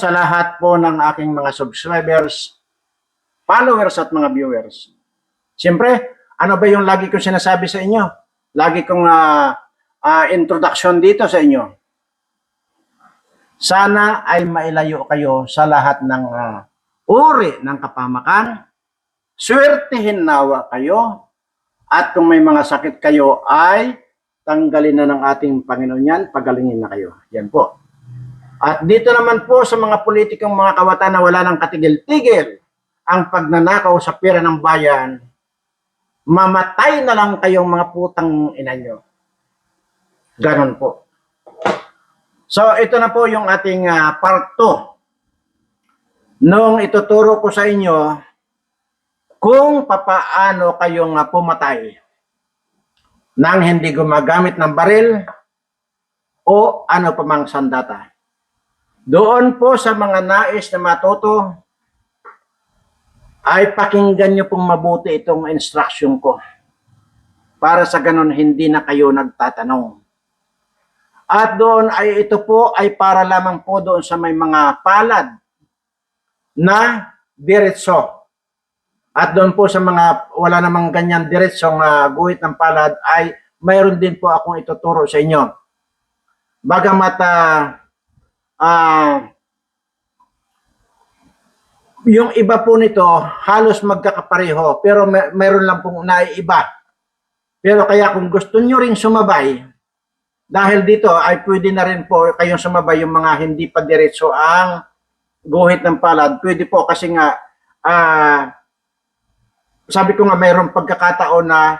sa lahat po ng aking mga subscribers, followers at mga viewers. Siyempre, ano ba yung lagi kong sinasabi sa inyo? Lagi kong ah, ah, introduction dito sa inyo. Sana ay mailayo kayo sa lahat ng ah, uri ng kapamakan. Swertihin nawa kayo. At kung may mga sakit kayo ay tanggalin na ng ating Panginoon yan, pagalingin na kayo. Yan po. At dito naman po sa mga politikong mga kawatan na wala ng katigil-tigil ang pagnanakaw sa pera ng bayan, mamatay na lang kayong mga putang ina. Ganon po. So ito na po yung ating ah, part 2. Nung ituturo ko sa inyo kung papaano kayong ah, pumatay nang hindi gumagamit ng baril o ano pa mang sandata. Doon po sa mga nais na matuto, ay pakinggan nyo pong mabuti itong instruction ko. Para sa ganun, hindi na kayo nagtatanong. At doon ay ito po ay para lamang po doon sa may mga palad na diretso. At doon po sa mga wala namang ganyan diretsong uh, guhit ng palad ay mayroon din po akong ituturo sa inyo. Bagamat ah, ah, yung iba po nito halos magkakapareho pero may, mayroon lang pong naiiba. Pero kaya kung gusto nyo ring sumabay, dahil dito ay pwede na rin po kayong sumabay yung mga hindi pa diretso ang guhit ng palad. Pwede po kasi nga ah sabi ko nga mayroong pagkakataon na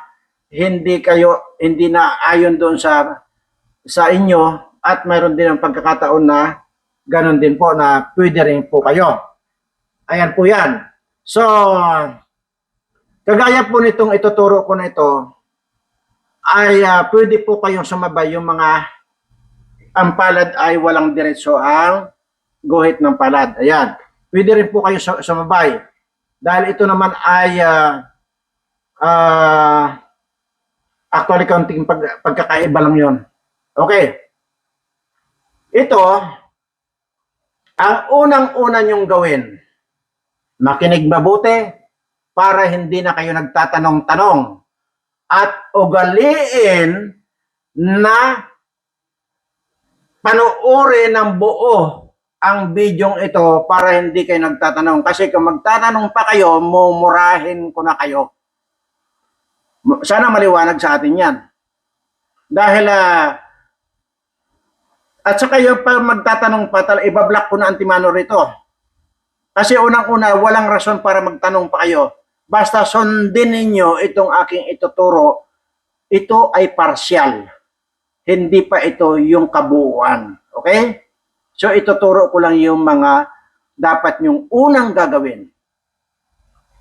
hindi kayo hindi na ayon doon sa sa inyo at mayroon din ang pagkakataon na ganun din po na pwede rin po kayo. Ayan po yan. So, kagaya po nitong ituturo ko na ito, ay ah, pwede po kayong sumabay yung mga ang palad ay walang diretso ang guhit ng palad. Ayan. Pwede rin po kayo su- sumabay. Dahil ito naman ay ah, ah, actually kaunting pag, pagkakaiba lang yon. Okay. Ito, ang unang-una nyong gawin, makinig mabuti para hindi na kayo nagtatanong-tanong at ugaliin na panuorin ng buo ang bidyong ito para hindi kayo nagtatanong. Kasi kung magtatanong pa kayo, mumurahin ko na kayo. Sana maliwanag sa atin yan. Dahil, ah, at saka yung pag magtatanong pa, tal- ibablock ko na antimano rito. Kasi unang-una, walang rason para magtanong pa kayo. Basta sundin ninyo itong aking ituturo, ito ay partial. Hindi pa ito yung kabuuan. Okay? So ituturo ko lang yung mga dapat yung unang gagawin.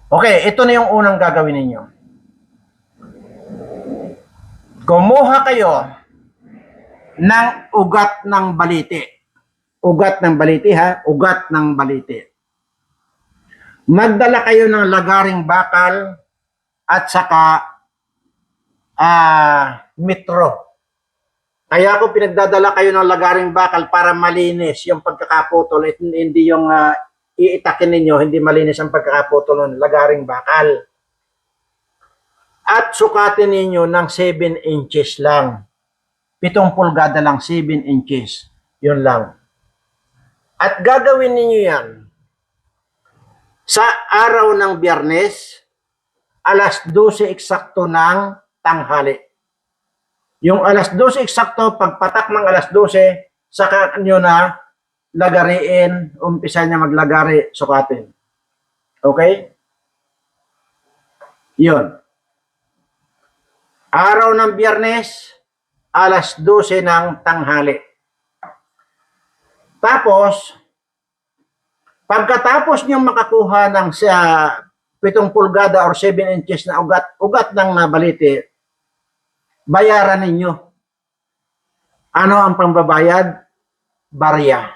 Okay, ito na yung unang gagawin ninyo. Kumuha kayo ng ugat ng baliti. Ugat ng baliti ha, ugat ng baliti. Magdala kayo ng lagaring bakal at saka ah metro. Kaya ako pinagdadala kayo ng lagaring bakal para malinis yung pagkakaputol hindi yung ah, iitakin ninyo, hindi malinis ang pagkakaputol ng lagaring bakal. At sukatin ninyo ng 7 inches lang. Pitong pulgada lang, 7 inches. Yun lang. At gagawin ninyo yan sa araw ng biyernes, alas 12 eksakto ng tanghali. Yung alas 12 eksakto, pagpatak ng alas 12, saka nyo na lagariin, umpisa niya maglagari, sukatin. Okay? Yun. Araw ng biyernes, alas 12 ng tanghali. Tapos, pagkatapos niyong makakuha ng sa 7 pulgada or 7 inches na ugat, ugat ng nabaliti, bayaran ninyo. Ano ang pambabayad? Barya.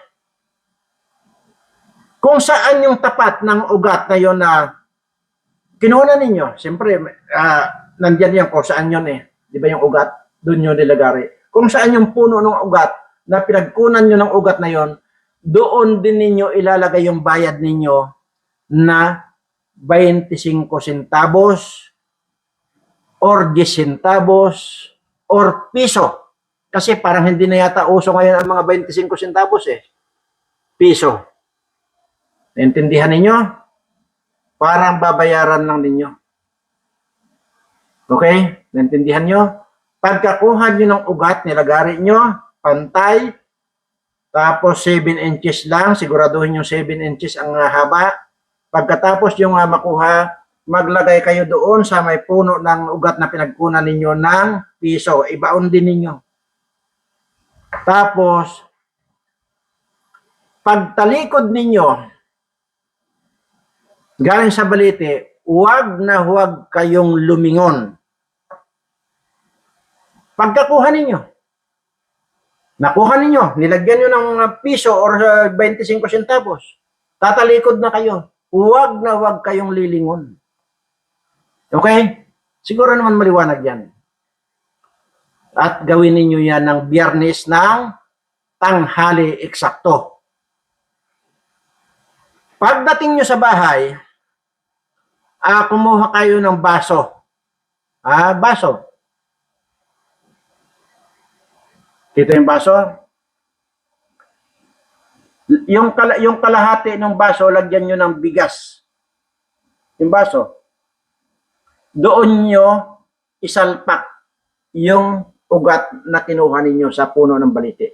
Kung saan yung tapat ng ugat na yon na kinuha ninyo, siyempre, ah, nandyan yan kung saan yun eh. Di ba yung ugat? Doon nyo nilagari. Kung saan yung puno ng ugat na pinagkunan nyo ng ugat na yon, doon din ninyo ilalagay yung bayad ninyo na 25 centavos or 10 centavos or piso. Kasi parang hindi na yata uso ngayon ang mga 25 centavos eh. Piso. Naintindihan ninyo? Parang babayaran lang ninyo. Okay? Naintindihan nyo? Pagkakuha nyo ng ugat, nilagari nyo, pantay, tapos 7 inches lang, siguraduhin yung 7 inches ang ah, haba. Pagkatapos yung ah, makuha, maglagay kayo doon sa may puno ng ugat na pinagkunan ninyo ng piso. Ibaon din ninyo. Tapos, pagtalikod ninyo, galing sa balite, huwag na huwag kayong lumingon. Pagkakuha ninyo, nakuha ninyo, nilagyan nyo ng uh, piso or uh, 25 centavos, tatalikod na kayo. Huwag na huwag kayong lilingon. Okay? Siguro naman maliwanag yan. At gawin ninyo yan ng biyernes ng tanghali eksakto. Pagdating nyo sa bahay, ah, kumuha kayo ng baso. Ah, baso. Kita yung baso? Yung, kala, yung kalahati ng baso, lagyan nyo ng bigas. Yung baso. Doon nyo isalpak yung ugat na kinuha ninyo sa puno ng baliti.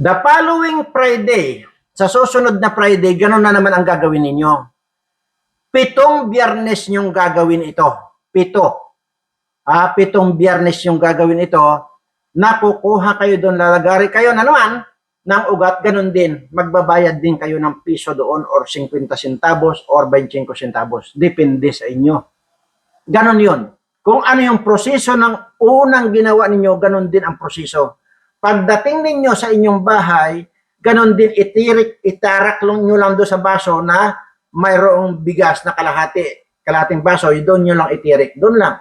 The following Friday, sa susunod na Friday, ganun na naman ang gagawin ninyo. Pitong biyernes yung gagawin ito. Pito. Ah, pitong biyernes yung gagawin ito. Nakukuha kayo doon, lalagari kayo na naman ng ugat, ganun din. Magbabayad din kayo ng piso doon or 50 centavos or 25 centavos. Depende sa inyo. Ganon yun. Kung ano yung proseso ng unang ginawa ninyo, ganon din ang proseso. Pagdating ninyo sa inyong bahay, ganon din itirik, itarak lang nyo lang doon sa baso na mayroong bigas na kalahati, kalahating baso, doon nyo lang itirik. Doon lang.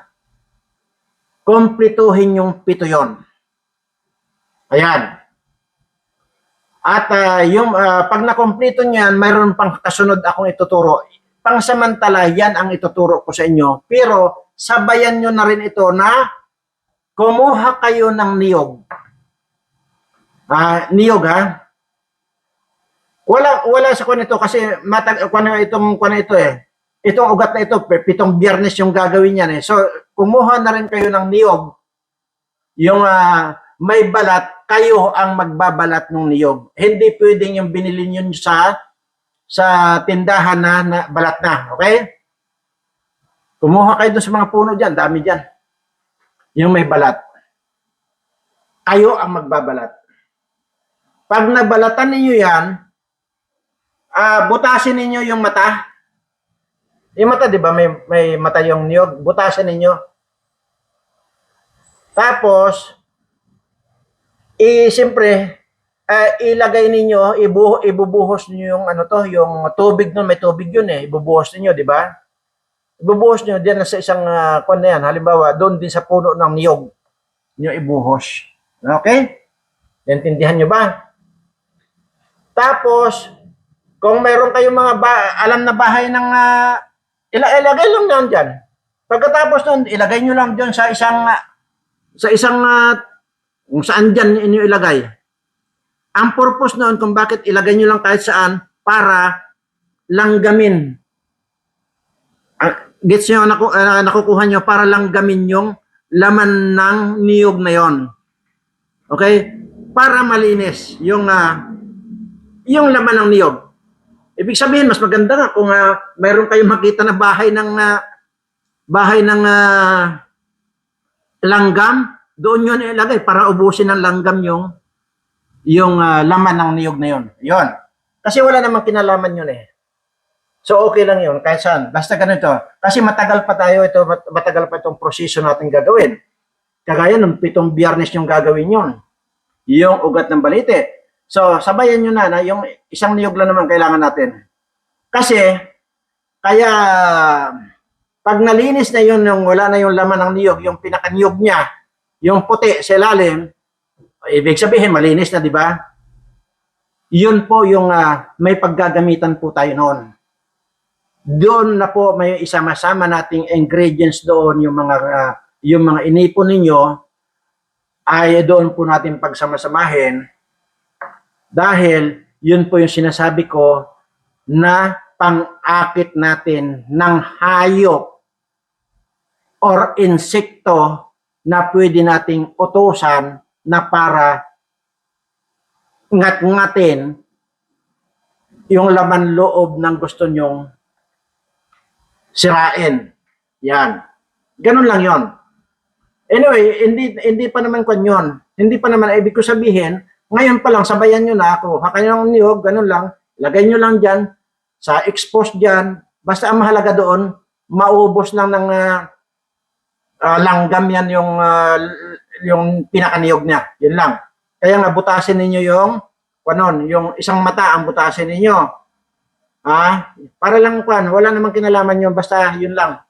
Kompletuhin yung pito yon. Ayan. At ah, yung ah, pag nakompleto niyan, mayroon pang kasunod akong ituturo. Pangsamantala, yan ang ituturo ko sa inyo. Pero sabayan nyo na rin ito na kumuha kayo ng niyog. Ah, niyog ha. Wala wala sa kuno ito kasi matag kuno itong kuno ito eh. Itong ugat na ito, pitong biyernes yung gagawin niyan eh. So, kumuha na rin kayo ng niyog. Yung ah, may balat, kayo ang magbabalat ng niyog. Hindi pwedeng yung binili nyo sa sa tindahan na, na balat na. Okay? Kumuha kayo doon sa mga puno dyan. Dami dyan. Yung may balat. Kayo ang magbabalat. Pag nabalatan ninyo yan, ah butasin ninyo yung mata. Yung mata, di ba? May, may mata yung niyog. Butasin ninyo. Tapos, eh, siyempre, eh, ilagay ninyo, ibu, ibubuhos niyo yung ano to, yung tubig nun, may tubig yun eh, ibubuhos niyo, di ba? Ibubuhos niyo diyan sa isang uh, kwan na yan, halimbawa, doon din sa puno ng niyog, niyo ibuhos. Okay? Naintindihan niyo ba? Tapos, kung meron kayong mga ba- alam na bahay ng uh, ila- ilagay lang yan dyan. Pagkatapos nun, ilagay nyo lang dyan sa isang sa isang ah, kung saan dyan inyo ilagay. Ang purpose noon kung bakit ilagay nyo lang kahit saan para langgamin. Ah, gets nyo naku, ah, nakukuha nyo para langgamin yung laman ng niyog na yon. Okay? Para malinis yung ah, yung laman ng niyog. Ibig sabihin, mas maganda nga kung ah, mayroon kayong makita na bahay ng ah, bahay ng ah, langgam, doon yun ilagay para ubusin ng langgam yung yung ah, laman ng niyog na yun. Yun. Kasi wala namang kinalaman yun eh. So okay lang yun, kahit saan. Basta ganito. Kasi matagal pa tayo ito, mat- matagal pa itong proseso natin gagawin. Kagaya ng pitong biyernes yung gagawin yun. Yung ugat ng balite. So, sabayan nyo na na yung isang niyog lang naman kailangan natin. Kasi, kaya, pag nalinis na yun, yung wala na yung laman ng niyog, yung pinakaniyog niya, yung puti sa ilalim, ibig sabihin malinis na, di ba? Yun po yung ah, may paggagamitan po tayo noon. Doon na po may isama-sama nating ingredients doon, yung mga ah, yung mga inipon ninyo ay doon po natin pagsama-samahin dahil yun po yung sinasabi ko na pang-akit natin ng hayop or insekto na pwede nating utusan na para ngat-ngatin yung laman loob ng gusto nyong sirain. Yan. Ganun lang yon. Anyway, hindi hindi pa naman kwan yun. Hindi pa naman ibig ko sabihin, ngayon pa lang sabayan nyo na ako. Hakain ng niyog, ganun lang. Lagay nyo lang dyan sa expose dyan. Basta ang mahalaga doon, maubos lang ng ah, ah, langgam yan yung ah, yung pinakaniyog niya. Yun lang. Kaya nga butasin ninyo yung kanon, yung isang mata ang butasin ninyo. Ah, para lang kwan, wala namang kinalaman yun, basta yun lang.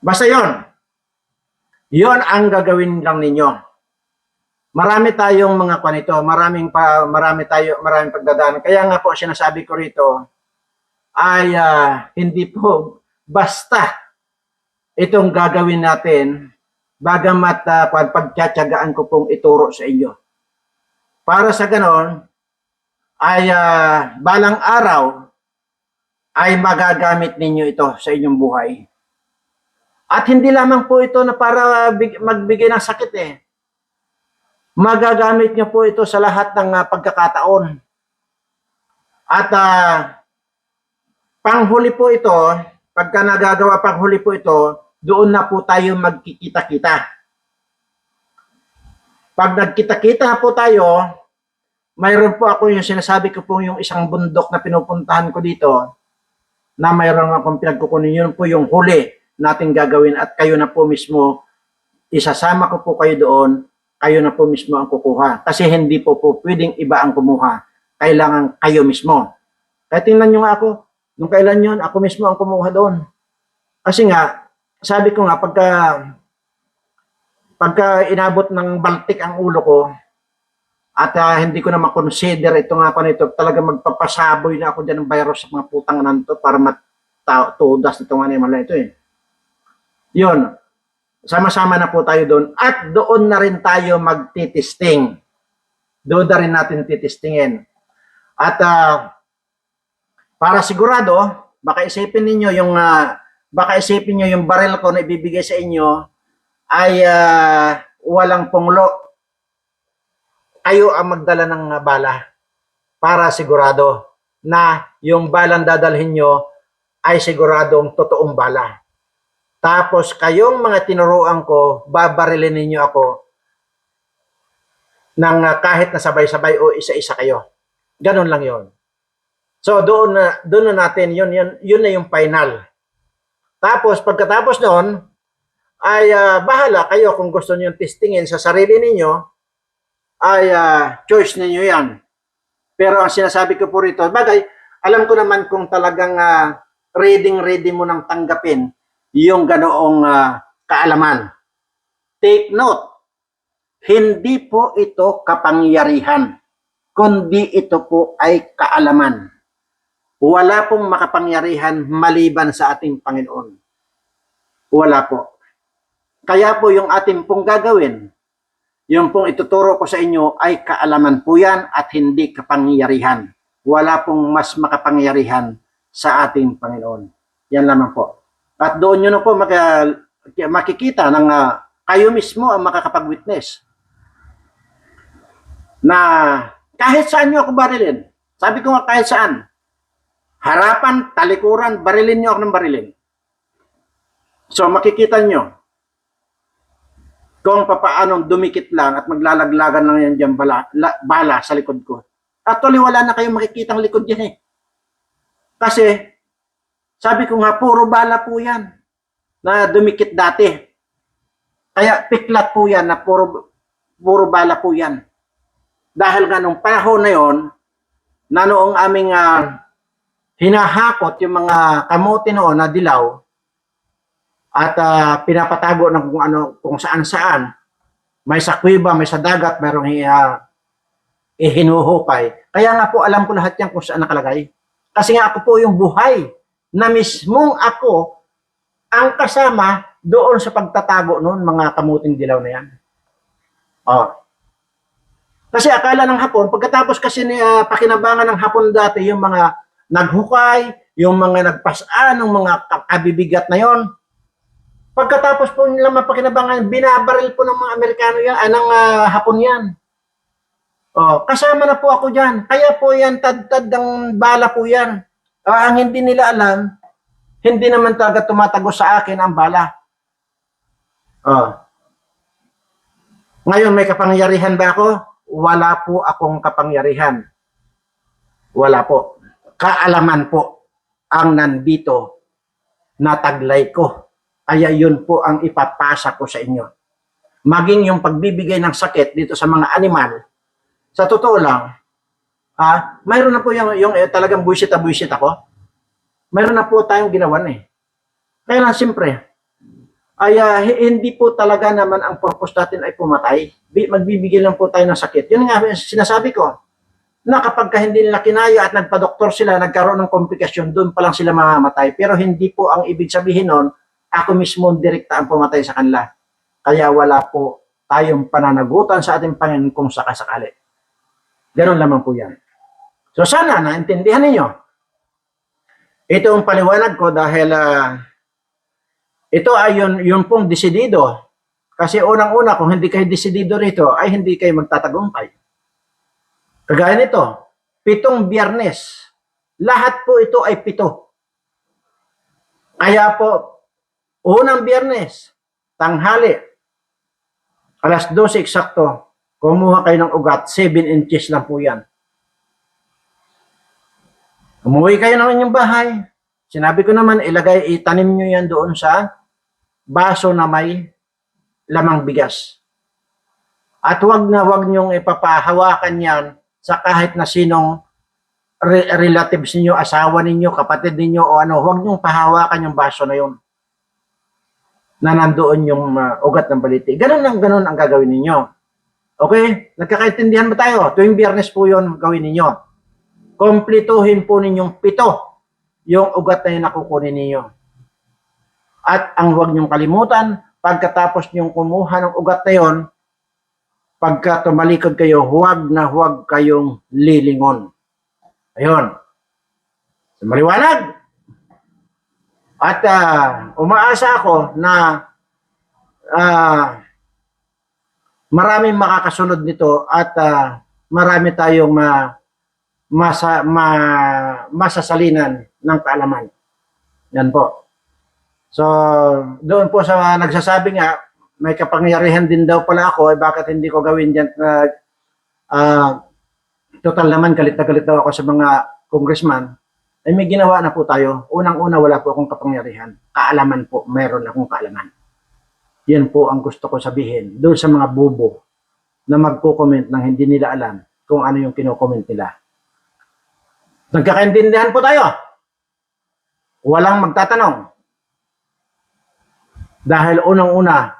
Basta yun. Yun ang gagawin lang ninyo. Marami tayong mga kwan ito, maraming pa marami tayo, maraming pagdadaan. Kaya nga po sinasabi ko rito ay ah, hindi po basta itong gagawin natin bagamat uh, pagtsatsagaan ko pong ituro sa inyo. Para sa ganon, ay ah, balang araw ay magagamit ninyo ito sa inyong buhay. At hindi lamang po ito na para big- magbigay ng sakit eh. Magagamit niyo po ito sa lahat ng ah, pagkakataon. At ah, panghuli po ito, pagka nagagawa panghuli po ito, doon na po tayo magkikita-kita. Pag nagkita-kita po tayo, mayroon po ako yung sinasabi ko po yung isang bundok na pinupuntahan ko dito na mayroon akong pinagkukunin. Yun po yung huli natin gagawin at kayo na po mismo, isasama ko po kayo doon, kayo na po mismo ang kukuha. Kasi hindi po po pwedeng iba ang kumuha. Kailangan kayo mismo. Kaya tingnan nyo nga ako, nung kailan yun, ako mismo ang kumuha doon. Kasi nga, sabi ko nga, pagka, pagka inabot ng baltik ang ulo ko, at ah, hindi ko na makonsider ito nga pa nito, talaga magpapasaboy na ako dyan ng virus sa mga putang nanto para matudas nito nga naman ito eh. Yun, sama-sama na po tayo doon. At doon na rin tayo magtitisting. Doon na rin natin titistingin. At ah, para sigurado, baka isipin ninyo yung ah, baka isipin niyo yung barrel ko na ibibigay sa inyo ay ah, walang punglo. Kayo ang magdala ng bala para sigurado na yung balang dadalhin nyo ay siguradong totoong bala. Tapos kayong mga tinuruan ko, babarilin ninyo ako ng ah, kahit na sabay-sabay o isa-isa kayo. Ganon lang yon. So doon na doon na natin yun yun yun na yung final. Tapos pagkatapos noon ay ah, bahala kayo kung gusto niyo testingin sa sarili ninyo ay ah, choice ninyo 'yan. Pero ang sinasabi ko po rito, bagay, alam ko naman kung talagang ah, reading ready mo nang tanggapin yung ganoong ah, kaalaman. Take note, hindi po ito kapangyarihan, kundi ito po ay kaalaman. Wala pong makapangyarihan maliban sa ating Panginoon. Wala po. Kaya po yung ating pong gagawin, yung pong ituturo ko sa inyo ay kaalaman po yan at hindi kapangyarihan. Wala pong mas makapangyarihan sa ating Panginoon. Yan lamang po. At doon nyo na po maka, makikita ng ah, kayo mismo ang makakapag-witness na kahit saan nyo ako barilin. Sabi ko nga kahit saan. Harapan, talikuran, barilin nyo ako ng barilin. So makikita nyo kung papaano dumikit lang at maglalaglagan lang yan dyan bala, la- bala sa likod ko. Actually, wala na kayong makikita ang likod yan eh. Kasi, sabi ko nga, puro bala po yan na dumikit dati. Kaya piklat po yan na puro, puro bala po yan. Dahil nga nung panahon na yon, na noong aming ah, hinahakot yung mga kamote noon na dilaw, at ah, pinapatago ng kung ano kung saan saan may sa kuweba, may sa dagat, mayroong uh, ihinuhukay. Kaya nga po alam ko lahat yan kung saan nakalagay. Kasi nga ako po yung buhay na mismong ako ang kasama doon sa pagtatago noon mga kamuting dilaw na yan. Oh. Kasi akala ng hapon, pagkatapos kasi ni ah, pakinabangan ng hapon dati yung mga naghukay, yung mga nagpasaan, ng mga kabibigat na yon. Pagkatapos po nila mapakinabangan, binabaril po ng mga Amerikano yan, ah, ah, hapon yan. Oh, kasama na po ako diyan. Kaya po yan, tad-tad ng bala po yan. Ah, ang hindi nila alam, hindi naman talaga tumatago sa akin ang bala. Oh. Ngayon, may kapangyarihan ba ako? Wala po akong kapangyarihan. Wala po. Kaalaman po ang nandito na taglay ko. Kaya yun po ang ipapasa ko sa inyo. Maging yung pagbibigay ng sakit dito sa mga animal, sa totoo lang, ah, mayroon na po yung, yung eh, talagang buisit na buisit ako. Mayroon na po tayong ginawan eh. Kaya lang, siyempre, ay hi- hindi po talaga naman ang purpose natin ay pumatay. Bi- Magbibigay lang po tayo ng sakit. Yun nga, sinasabi ko, na kapag ka hindi nila kinaya at nagpa-doktor sila, nagkaroon ng komplikasyon, doon pa lang sila mamamatay. Pero hindi po ang ibig sabihin nun, ako mismo direkta ang pumatay sa kanila. Kaya wala po tayong pananagutan sa ating Panginoon kung sakasakali. Ganon lamang po yan. So sana naintindihan ninyo. Ito ang paliwanag ko dahil ah, ito ay yun, yun pong desidido. Kasi unang-una, kung hindi kayo desidido rito, ay hindi kayo magtatagumpay. Kagaya nito, pitong biyernes. Lahat po ito ay pito. Kaya po, unang biyernes, tanghali, alas 12 eksakto, kumuha kayo ng ugat, 7 inches lang po yan. Umuwi kayo ng inyong bahay. Sinabi ko naman, ilagay, itanim nyo yan doon sa baso na may lamang bigas. At wag na wag nyong ipapahawakan yan sa kahit na sinong re- relatives ninyo, asawa ninyo, kapatid ninyo o ano, wag nyong pahawakan yung baso na yun na nandoon yung uh, ugat ng baliti. Ganun lang, ganun ang gagawin ninyo. Okay? Nagkakaintindihan ba tayo? Tuwing biyernes po yun gawin ninyo. Komplituhin po ninyong pito yung ugat na yun na kukunin ninyo. At ang huwag niyong kalimutan, pagkatapos niyong kumuha ng ugat na yon, pagka tumalikod kayo, huwag na huwag kayong lilingon. Ayun. So, maliwanag. At ah, umaasa ako na ah, maraming makakasunod nito at ah, marami tayong ma, masa, ma, masasalinan ng kaalaman. Yan po. So, doon po sa nagsasabi nga, may kapangyarihan din daw pala ako, eh bakit hindi ko gawin dyan? na ah, total naman, galit na galit daw ako sa mga congressman. Ay may ginawa na po tayo. Unang-una, wala po akong kapangyarihan. Kaalaman po, meron akong kaalaman. Yan po ang gusto ko sabihin doon sa mga bubo na magko-comment ng hindi nila alam kung ano yung kino-comment nila. Nagkakaintindihan po tayo. Walang magtatanong. Dahil unang-una,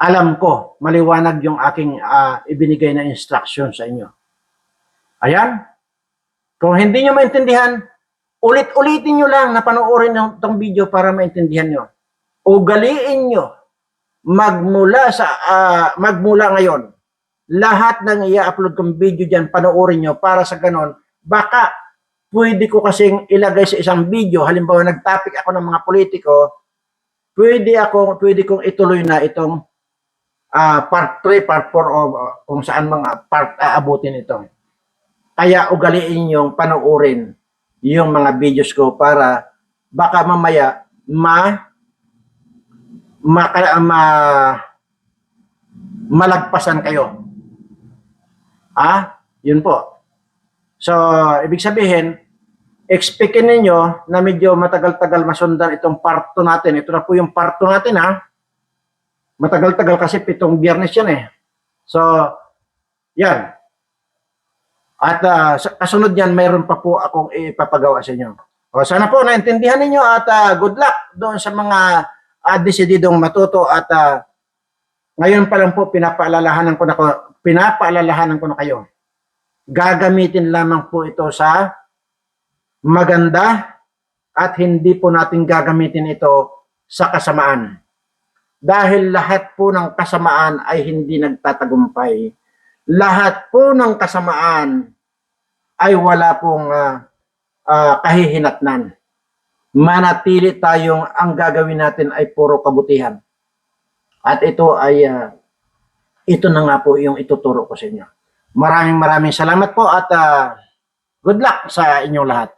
alam ko, maliwanag yung aking ah, ibinigay na instruction sa inyo. Ayan. Kung hindi nyo maintindihan, ulit-ulitin nyo lang na panoorin ng itong video para maintindihan nyo. Ugaliin nyo magmula sa ah, magmula ngayon lahat ng i-upload kong video diyan panoorin nyo para sa ganon baka pwede ko kasing ilagay sa isang video halimbawa nag-topic ako ng mga politiko pwede ako pwede kong ituloy na itong ah, part 3 part 4 o uh, kung saan mga part aabutin ito kaya ugaliin yung panoorin yung mga videos ko para baka mamaya ma ma, ma malagpasan kayo. Ah, yun po. So, ibig sabihin, expectin ninyo na medyo matagal-tagal masundan itong part 2 natin. Ito na po yung part 2 natin ha. Matagal-tagal kasi pitong biyernes yan eh. So, yan. At sa kasunod yan, mayroon pa po akong ipapagawa sa inyo. O, sana po naintindihan ninyo at ah, good luck doon sa mga uh, desididong matuto at ah, ngayon pa lang po pinapaalalahanan ko na ko, pinapaalalahanan ko na kayo. Gagamitin lamang po ito sa maganda at hindi po natin gagamitin ito sa kasamaan. Dahil lahat po ng kasamaan ay hindi nagtatagumpay. Lahat po ng kasamaan ay wala pong ah, ah, kahihinatnan. Manatili tayong ang gagawin natin ay puro kabutihan. At ito ay ah, ito na nga po yung ituturo ko sa inyo. Maraming maraming salamat po at ah, good luck sa inyong lahat.